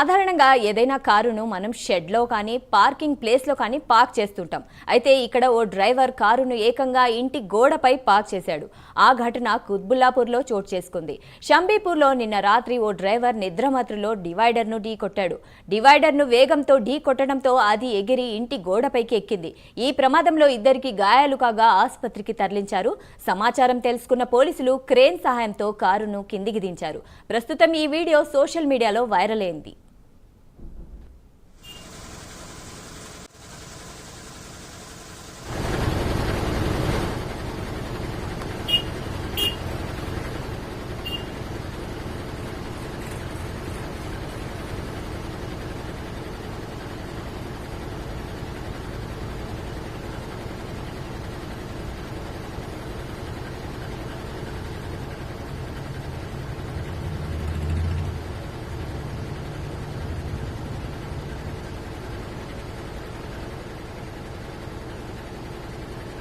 సాధారణంగా ఏదైనా కారును మనం షెడ్లో కానీ పార్కింగ్ ప్లేస్లో కానీ పార్క్ చేస్తుంటాం. అయితే ఇక్కడ ఓ డ్రైవర్ కారును ఏకంగా ఇంటి గోడపై పార్క్ చేశాడు. ఆ ఘటన కుత్బుల్లాపూర్లో చోటు చేసుకుంది. షంబీపూర్లో నిన్న రాత్రి ఓ డ్రైవర్ నిద్రమత్రులో డివైడర్ను ఢీ కొట్టాడు. డివైడర్ను వేగంతో ఢీ కొట్టడంతో అది ఎగిరి ఇంటి గోడపైకి ఎక్కింది. ఈ ప్రమాదంలో ఇద్దరికి గాయాలు కాగా ఆసుపత్రికి తరలించారు. సమాచారం తెలుసుకున్న పోలీసులు క్రేన్ సహాయంతో కారును కిందికి దించారు. ప్రస్తుతం ఈ వీడియో సోషల్ మీడియాలో వైరల్ అయింది.